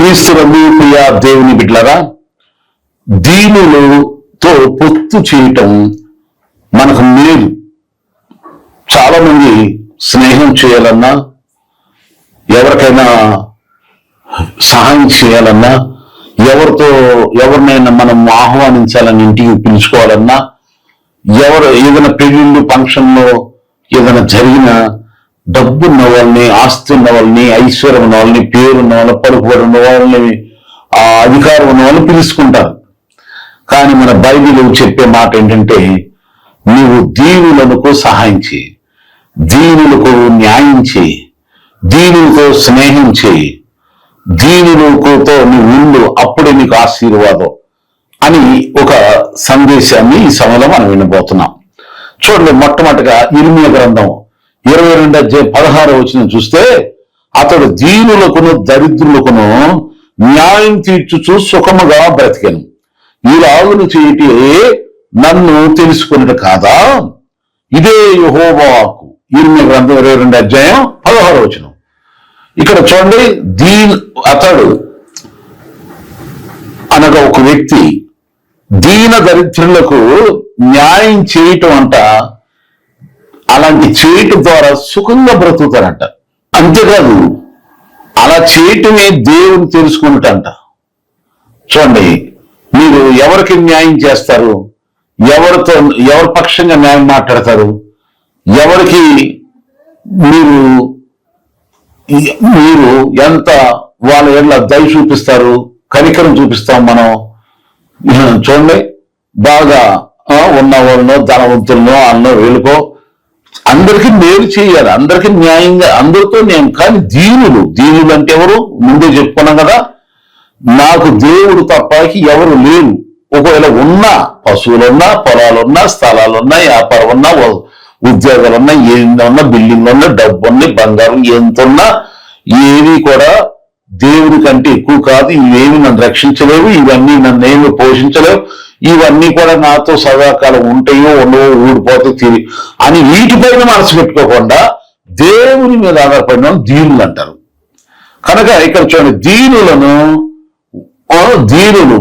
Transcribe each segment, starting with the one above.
క్రీస్తు ప్రియ దేవుని బిడ్లరా దీనులతో పొత్తు చేయటం మనకు మేలు. చాలా మంది స్నేహం చేయాలన్నా ఎవరికైనా సహాయం చేయాలన్నా ఎవరితో ఎవరినైనా మనం ఆహ్వానించాలని ఇంటికి పిలుచుకోవాలన్నా ఎవరు ఏదైనా పెళ్ళిళ్ళు ఫంక్షన్లో ఏదైనా జరిగిన డబ్బు ఉన్న వాళ్ళని ఆస్తి ఉన్న వాళ్ళని ఐశ్వర్యం ఉన్న వాళ్ళని పేరు ఉన్న వాళ్ళని పలుకుబడి ఉన్న వాళ్ళని ఆ అధికారం ఉన్న వాళ్ళని పిలుచుకుంటారు. కానీ మన బైబిల్ చెప్పే మాట ఏంటంటే నీవు దీనులకు సహాయం చేయి. దీనులకు న్యాయం చేయి. దీనులతో స్నేహం చేయి. దీనులతో నీ ఉండు అప్పుడే నీకు ఆశీర్వాదం అని ఒక సందేశాన్ని ఈ సమయంలో మనం వినబోతున్నాం. చూడండి మొట్టమొదటిగా ఇర్మియ గ్రంథం ఇరవై రెండు అధ్యాయం పదహారు వచ్చిన చూస్తే అతడు దీనులకును దరిద్రులకును న్యాయం తీర్చుచు సుఖముగా బ్రతికెను. ఈ రాగులు చేయటి నన్ను తెలుసుకున్నట్టు కాదా? ఇదే యహోవాకు. ఇర్మియ గ్రంథం ఇరవై రెండు అధ్యాయం పదహారు వచ్చిన ఇక్కడ చూడండి దీని అతడు అనగా ఒక వ్యక్తి దీన దరిద్రులకు న్యాయం చేయటం అంట అలాంటి చేయటం ద్వారా సుఖంగా బ్రతుకుతారంట. అంతేకాదు అలా చేయటమే దేవుని తెలుసుకున్నట్టంట. చూడండి మీరు ఎవరికి న్యాయం చేస్తారు? ఎవరితో ఎవరి పక్షంగా న్యాయం మాట్లాడతారు? ఎవరికి మీరు మీరు ఎంత వాళ్ళ ఏళ్ళ దయ చూపిస్తారు? కనికరం చూపిస్తాం మనం. చూడండి బాగా ఆ, ఉన్న వాళ్ళనో ధనవంతులను అన్నో వీళ్ళకో అందరికీ మేలు చేయాలి అందరికీ న్యాయంగా అందరితో నేను కానీ దీనులు. దీనులు అంటే ఎవరు? ముందే చెప్పుకున్నాం కదా. నాకు దేవుడు తప్పకి ఎవరు లేరు. ఒకవేళ ఉన్నా పశువులున్నా పొలాలున్నా స్థలాలున్నా వ్యాపారం ఉన్నా ఉ- ఉద్యోగాలున్నా ఏమి ఉన్నా బిల్డింగ్ ఉన్నా డబ్బు ఉన్నా బంగారం ఎంత ఉన్నా ఏవి కూడా దేవుడి కంటే ఎక్కువ కాదు. ఇవేమి నన్ను రక్షించలేవు ఇవన్నీ నన్ను ఏమి పోషించలేవు. ఇవన్నీ కూడా నాతో సదాకాలం ఉంటాయో ఉండవో ఊడిపోతే తిరిగి అని వీటిపైన మనసు పెట్టుకోకుండా దేవుని మీద ఆధారపడిన దీనులు అంటారు. కనుక ఇక్కడ చూడండి దీనులను దీనులు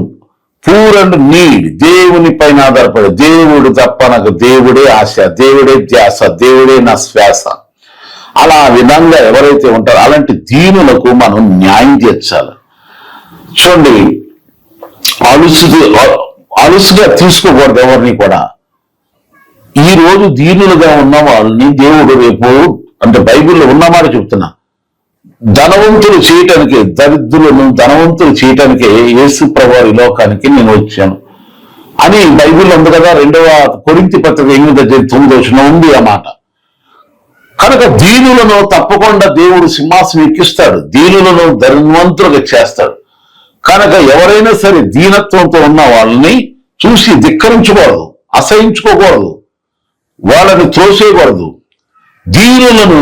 పూర్ అండ్ నీడ్ దేవుని పైన ఆధారపడి దేవుడు తప్ప నాకు దేవుడే ఆశ దేవుడే ధ్యాస దేవుడే నా శ్వాస. అలా విధంగా ఎవరైతే ఉంటారో అలాంటి దీనులకు మనం న్యాయం తీర్చాలి. చూడండి అలుసు అలుసుగా తీసుకోకూడదు ఎవరిని కూడా. ఈ రోజు దీనులుగా ఉన్న వాళ్ళని దేవుడు రేపు అంటే బైబిల్లో ఉన్నమాట చెప్తున్నా. ధనవంతులు చేయటానికి దరిద్రులను ధనవంతులు చేయటానికి యేసు ప్రభు ఈ లోకానికి నేను వచ్చాను. అని బైబిల్ ఉంది కదా రెండవ కొరింతి పత్రిక ఎనిమిది అధ్యాయం తొమ్మిది వచ్చిన ఉంది ఆ మాట. కనుక దీనులను తప్పకుండా దేవుడు సింహాసనం ఎక్కిస్తాడు. దీనులను ధనవంతులుగా చేస్తాడు. కనుక ఎవరైనా సరే దీనత్వంతో ఉన్న వాళ్ళని చూసి ధిక్కరించకూడదు అసహించుకోకూడదు వాళ్ళని త్రోసేయకూడదు దీనులను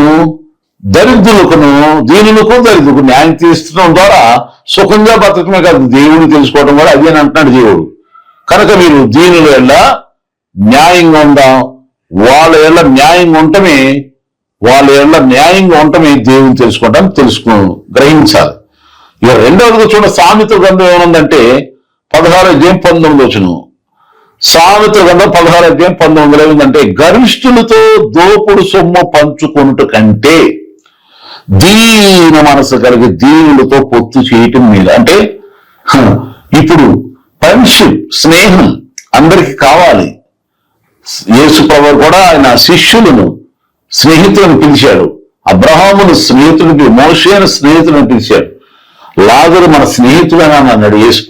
దరిద్రులకును దీనులకు దరిద్రులకు న్యాయం తీర్చడం ద్వారా సుఖంగా బతకమే కాదు దేవుని తెలుసుకోవడం కూడా అదే అని అంటున్నాడు దేవుడు. కనుక మీరు దీనుల ఎలా న్యాయంగా ఉందాం వాళ్ళ ఎల్ల న్యాయంగా ఉండటమే వాళ్ళ ఎల్ల న్యాయంగా ఉండటమే దేవుని తెలుసుకోవడం తెలుసుకు గ్రహించాలి. ఇక రెండవది చూడ సామెత గ్రంథం ఏమనుందంటే పదహారు అధ్యాయం పంతొమ్మిది వచ్చును సామెత గ్రంథం పదహారు అధ్యాయం పంతొమ్మిది ఏముందంటే గరిష్ఠులతో దోపుడు సొమ్ము పంచుకొనుట కంటే దీన మనసు కలిగి దీనులతో పొత్తు చేయటం మీద అంటే ఇప్పుడు ఫ్రెండ్షిప్ స్నేహం అందరికి కావాలి. యేసు ప్రభు కూడా ఆయన శిష్యులను స్నేహితులను పిలిచాడు. అబ్రహామును స్నేహితుడికి మోషేను స్నేహితులను పిలిచాడు. లాజరు మన స్నేహితుడని అని అన్నాడు యేసు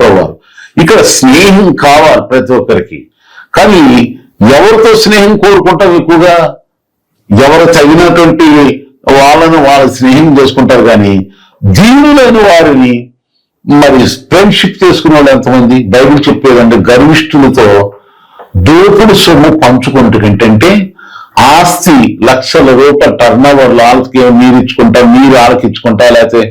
ఇక్కడ స్నేహం కావాలి ప్రతి ఒక్కరికి. కానీ ఎవరితో స్నేహం కోరుకుంటాం ఎక్కువగా? ఎవరు తగినటువంటి వాళ్ళను వాళ్ళ స్నేహం చేసుకుంటారు కానీ దీనులైన వారిని మరి ఫ్రెండ్షిప్ చేసుకునే వాళ్ళు ఎంతమంది? బైబిల్ చెప్పేదంటే గర్విష్ఠులతో దోపుడు సొమ్ము పంచుకుంటూ ఏంటంటే ఆస్తి లక్షల రూపాయల టర్న్ ఓవర్లు వాళ్ళకి మీరు ఇచ్చుకుంటా మీరు వాళ్ళకి ఇచ్చుకుంటా లేకపోతే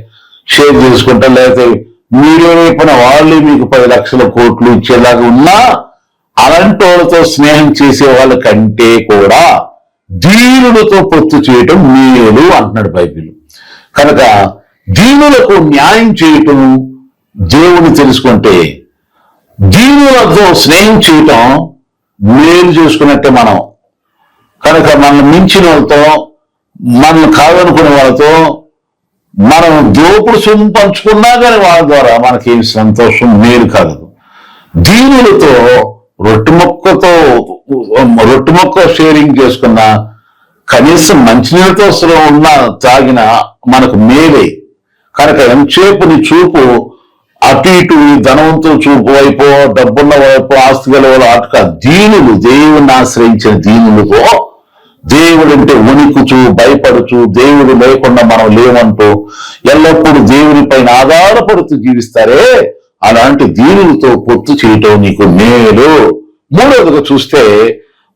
షేర్ చేసుకుంటా లేకపోతే మీరు వైపున వాళ్ళే మీకు పది లక్షల కోట్లు ఇచ్చేలాగా ఉన్నా అలాంటి వాళ్ళతో స్నేహం చేసే వాళ్ళ కంటే కూడా దీనులతో పొత్తు చేయటం మేలు అంటున్నాడు బైబిల్. కనుక దీనులకు న్యాయం చేయటం దేవుని తెలుసుకుంటే దీనులతో స్నేహం చేయటం మేలు చేసుకున్నట్టే మనం. కనుక మనల్ని మించిన వాళ్ళతో మనల్ని కాదనుకునే వాళ్ళతో మనం దోపుడు సొమ్ము పంచుకున్నా కానీ వాళ్ళ ద్వారా మనకి సంతోషం? మేలు కలదు దీనులతో రొట్టె మొక్కతో రొట్టె మొక్క షేరింగ్ చేసుకున్న కనీసం మంచినీళ్ళతో అసలు ఉన్న తాగిన మనకు మేలే. కనుక ఎంతసేపు నీ చూపు అటు ఇటు ఈ ధనవంతుల చూపు వైపు డబ్బున్న వైపు ఆస్తి గల వాళ్ళ అటుక దీనులు దేవుని ఆశ్రయించిన దీనులతో దేవుడంటే ఉనికుచు భయపడుచు దేవుడు లేకుండా మనం లేవంటూ ఎల్లప్పుడూ దేవుని పైన ఆధారపడుతూ జీవిస్తారే అలాంటి దీనులతో పొత్తు చేయటం నీకు మేలు. మూడవదిగా చూస్తే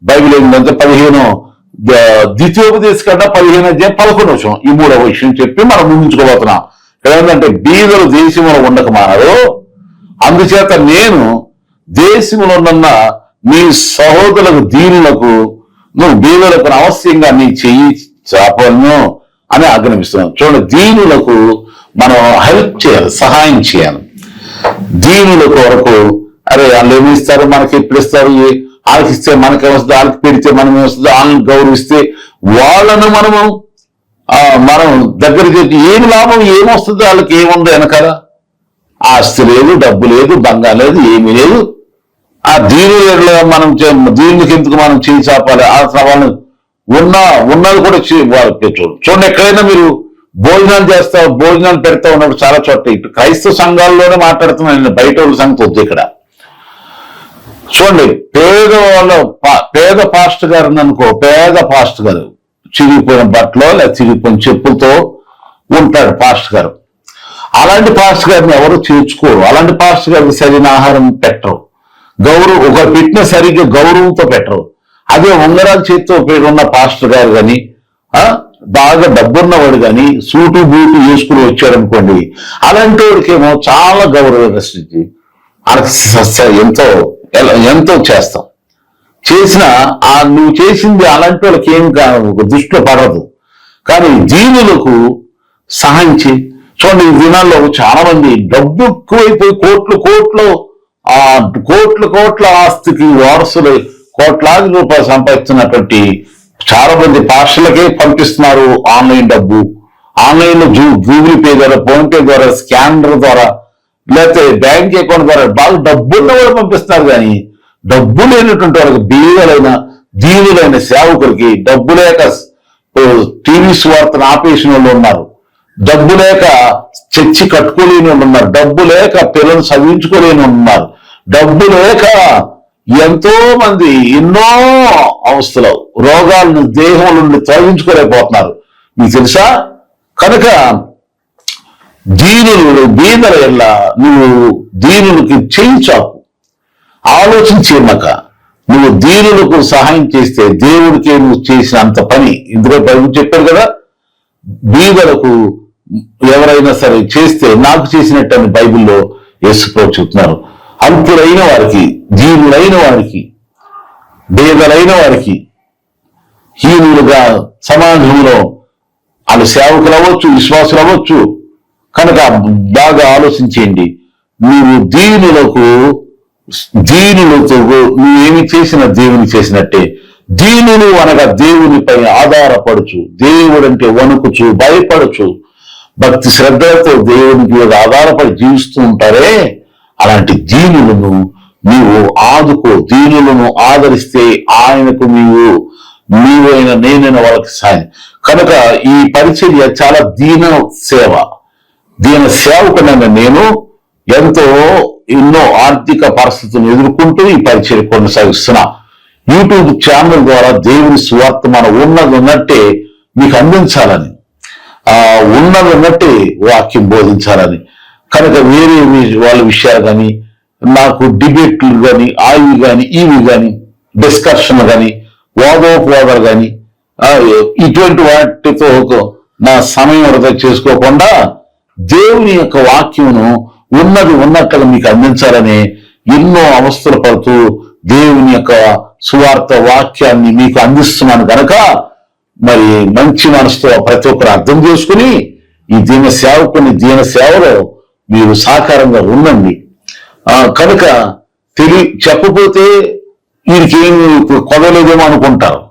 బైబిల్ ఏంటంటే పదిహేను ద్వితీయోపదేశ కన్నా పదిహేను అధ్యాయం పదకొండు విషయం ఈ మూడవ విషయం చెప్పి మనం ముందుకోబోతున్నాం ఏంటంటే బీదలు దేశంలో ఉండక మానరు అందుచేత నేను దేశంలో ఉన్న మీ సహోదరులకు దీనులకు నువ్వు బీదలకు అవశ్యంగా నీ చెయ్యి చాపలను అని ఆజ్ఞాపిస్తున్నాను చూడండి దీనులకు మనం హెల్ప్ చేయాలి సహాయం చేయాలి. దీనుల కొరకు అరే వాళ్ళు ఏమి ఇస్తారు? మనకి ఎప్పుడు ఇస్తారు? ఏ- వాళ్ళకి ఇస్తే మనకి వస్తుంది వాళ్ళకి పెడితే మనం వస్తుంది వాళ్ళని గౌరవిస్తే వాళ్ళను మనము ఆ, మనం దగ్గరికి ఏమి లాభం ఏమొస్తుంది? వాళ్ళకి ఏముంది వెనకాల? ఆస్తి లేదు డబ్బు లేదు బంగారం లేదు ఏమీ లేదు. ఆ దీనిలో మనం చే- దీనికి ఎందుకు మనం చేయి చాపాలి? ఆ సవాళ్ళు ఉన్న ఉన్నది కూడా చే- చూడండి చూడండి ఎక్కడైనా మీరు భోజనాలు చేస్తా భోజనాలు పెడతా ఉన్నప్పుడు చాలా చోట్ల ఇటు క్రైస్తవ సంఘాల్లోనే మాట్లాడుతున్నాను నేను బయట వాళ్ళ సంగతి వద్దు ఇక్కడ. చూడండి పేద వాళ్ళ పా- పేద పాస్ట్ గారు అనుకో పేద పాస్ట్ గారు చిరిగిపోయిన బట్టలో లేదా చిరిగిపోయిన చెప్పులతో ఉంటాడు పాస్ట్ గారు. అలాంటి పాస్ట్ గారిని ఎవరు చేర్చుకోరు. అలాంటి పాస్ట్ గారికి సరైన ఆహారం పెట్టరు. గౌరవం ఒక పెట్టిన సరిగ్గా గౌరవంతో పెట్టరు. అదే ఉంగరాల చేతితో ఉన్న పాస్టర్ గారు కానీ బాగా డబ్బున్నవాడు కానీ సూటు బూటు వేసుకుని వచ్చాడు అనుకోండి అలాంటి వాడికేమో చాలా గౌరవం స్థితి ఎంతో ఎలా- ఎంతో చేస్తాం. చేసిన ఆ నువ్వు చేసింది అలాంటి వాళ్ళకి ఏం కా- దృష్టిలో పడదు. కానీ దీనులకు సహాయం చేయి. చూడండి ఈ దినాల్లో చాలా మంది డబ్బు ఎక్కువైపోయి కోట్లు కోట్లు ఆ కోట్ల కోట్ల ఆస్తికి వారసులు కోట్లాది రూపాయలు సంపాదిస్తున్నటువంటి చాలా మంది పార్షలకే పంపిస్తున్నారు ఆన్లైన్ డబ్బు. ఆన్లైన్ గూగుల్ పే ద్వారా ఫోన్ పే ద్వారా స్కానర్ ద్వారా లేకపోతే బ్యాంక్ అకౌంట్ ద్వారా బాగా డబ్బున్న వాళ్ళు పంపిస్తున్నారు కానీ డబ్బు లేనటువంటి వాళ్ళకి బీదలైన దీనులైన సేవకులకి డబ్బు లేక టీవీ స్వార్థను ఆపేసిన వాళ్ళు ఉన్నారు. డబ్బు లేక చర్చి కట్టుకోలేని వాళ్ళు ఉన్నారు. డబ్బు లేక పిల్లలు చదివించుకోలేని ఉన్నారు. డబ్బు లేక ఎంతో మంది ఎన్నో అవస్థలు రోగాలను దేహం నుండి తొలగించుకోలేకపోతున్నారు. నీకు తెలుసా? కనుక దీనులు బీదల ఎల్ల నువ్వు దీనులకి చేయించాకు చాపు. ఆలోచించేమక నువ్వు దీనులకు సహాయం చేస్తే దేవుడికి నువ్వు చేసిన అంత పని. ఇందులో బైబిల్ చెప్పారు కదా బీదలకు ఎవరైనా సరే చేస్తే నాకు చేసినట్టు అని బైబిల్లో యేసుప్రభు చెప్తున్నారు. అల్పులైన వారికి దీనులైన వారికి బేదలైన వారికి హీనులుగా సమాజంలో వాళ్ళు సేవకులు అవ్వచ్చు విశ్వాసులు అవ్వచ్చు కనుక బాగా ఆలోచించేయండి. నీవు దీనులకు దీనులతో నువ్వేమి చేసిన దేవుని చేసినట్టే. దీనులు అనగా దేవునిపై ఆధారపడుచు దేవుడంటే వణుకుచు భయపడుచు భక్తి శ్రద్ధలతో దేవునికి ఆధారపడి జీవిస్తూ ఉంటారే. అలాంటి దీనులను నీవు ఆదుకో. దీనులను ఆదరిస్తే ఆయనకు నీవు నీవైన నేనైన వాళ్ళకి సాయం. కనుక ఈ పరిచర్య చాలా దీన సేవ. దీని సేవకునైన నేను ఎంతో ఎన్నో ఆర్థిక పరిస్థితులను ఎదుర్కొంటూ ఈ పరిచయం కొనసాగిస్తున్నా. యూట్యూబ్ ఛానల్ ద్వారా దేవుని స్వార్థ మన ఉన్నది ఉన్నట్టే మీకు అందించాలని ఆ ఉన్నది ఉన్నట్టే వాక్యం బోధించాలని కనుక వేరే వాళ్ళ విషయాలు కానీ నాకు డిబేట్లు కానీ అవి కానీ ఇవి కానీ డిస్కషన్ కానీ వాదోపవాదాలు కానీ ఇటువంటి వాటితో నా సమయం వృధా చేసుకోకుండా దేవుని యొక్క వాక్యమును ఉన్నది ఉన్నట్టుగా మీకు అందించాలని ఎన్నో అవస్థలు పడుతూ దేవుని యొక్క సువార్త వాక్యాన్ని మీకు అందిస్తున్నాను కనుక మరి మంచి మనసుతో ప్రతి ఒక్కరు అర్థం చేసుకుని ఈ దీన సేవకుని దీన సేవలో మీరు సాకారంగా ఉండండి. ఆ, కనుక తెలి చెప్పపోతే వీరికి ఏమి కొదలేదేమో అనుకుంటారు.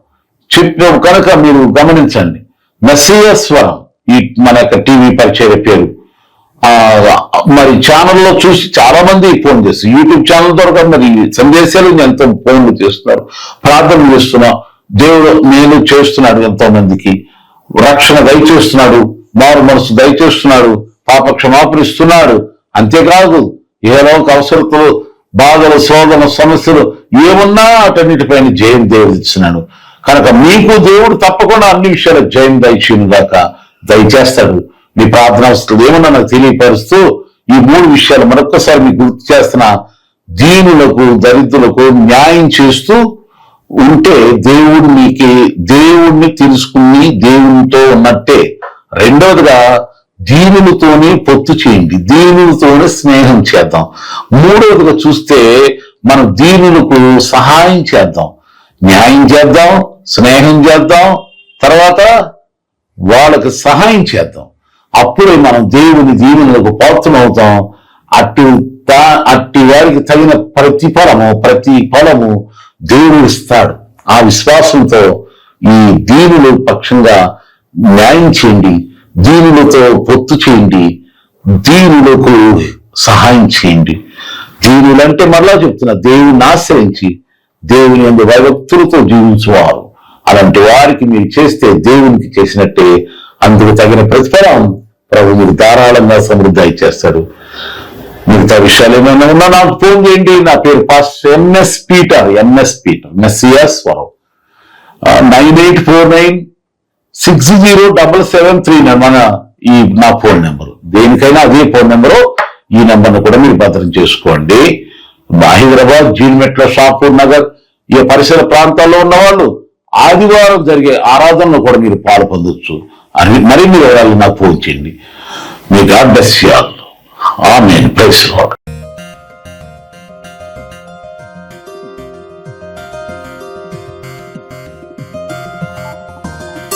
చెప్పిన కనుక మీరు గమనించండి. మెస్సియ స్వరం ఈ మన యొక్క టీవీ పరిచయ పేరు. మరి ఛానల్లో చూసి చాలా మంది ఫోన్ చేస్తారు యూట్యూబ్ ఛానల్ ద్వారా మరి సందేశాలు ఎంతో ఫోన్లు చేస్తున్నారు. ప్రార్థన చేస్తున్నా దేవుడు నేను చేస్తున్నాడు ఎంతో మందికి రక్షణ దయచేస్తున్నాడు మారు మనసు దయచేస్తున్నాడు. పాప క్షమాపణ ఇస్తున్నాడు అంతేకాదు ఏదో అవసరతలు బాధలు శోధన సమస్యలు ఏమున్నా అటన్నిటిపైన జయం దేవుడు ఇచ్చినాడు కనుక మీకు దేవుడు తప్పకుండా అన్ని విషయాలు జయం దయచేయను గాక దయచేస్తాడు. మీ ప్రార్థన అవసరం ఏమన్నా నాకు తెలియపరుస్తూ ఈ మూడు విషయాలు మరొక్కసారి మీకు గుర్తు చేస్తున్న దీనులకు దరిద్రులకు న్యాయం చేస్తూ ఉంటే దేవుడు మీకు దేవుణ్ణి తెలుసుకుని దేవునితో ఉన్నట్టే. రెండవదిగా దీనులతోనే పొత్తు చేయండి దీనులతోనే స్నేహం చేద్దాం. మూడవదిగా చూస్తే మనం దీనులకు సహాయం చేద్దాం. న్యాయం చేద్దాం స్నేహం చేద్దాం తర్వాత వాళ్ళకి సహాయం చేద్దాం. అప్పుడే మనం దేవుని దీనులకు పాత్రమవుతాం. అటు అట్టి వారికి తగిన ప్రతిఫలము ప్రతి ఫలము దేవుడు ఇస్తాడు. ఆ విశ్వాసంతో ఈ దీనులు పక్షంగా న్యాయం చేయండి. దీనులతో పొత్తు చేయండి దీనులకు సహాయం చేయండి. దీనులంటే మరలా చెప్తున్నా దేవుని ఆశ్రయించి దేవుని ఎందు భయభక్తులతో జీవించేవారు. అలాంటి వారికి మీరు చేస్తే దేవునికి చేసినట్టే అందుకు తగిన ప్రతిఫలం ప్రభు మీరు ధారాళంగా సమృద్ధి చేస్తాడు. మిగతా విషయాలు ఏమైనా ఉన్నా నాకు ఫోన్ చేయండి. నా పేరు pastor M S Peter M S Peter messiah స్వరం. Nine eight four nine six zero double seven three మన ఈ నా ఫోన్ నెంబరు. దేనికైనా అదే ఫోన్ నెంబరు. ఈ నెంబర్ను కూడా మీరు భద్రం చేసుకోండి. మా హైదరాబాద్ జీన్మెట్ల షాపూర్ నగర్ ఈ పరిసర ప్రాంతాల్లో ఉన్న వాళ్ళు ఆదివారం జరిగే ఆరాధనలో కూడా మీరు పాలు పొందొచ్చు. అని మరిన్ని వివరాలు నాకు ఫోన్ చేయండి. మీ గాడ్ బెస్ ఆమె ప్రైస్ లాడ్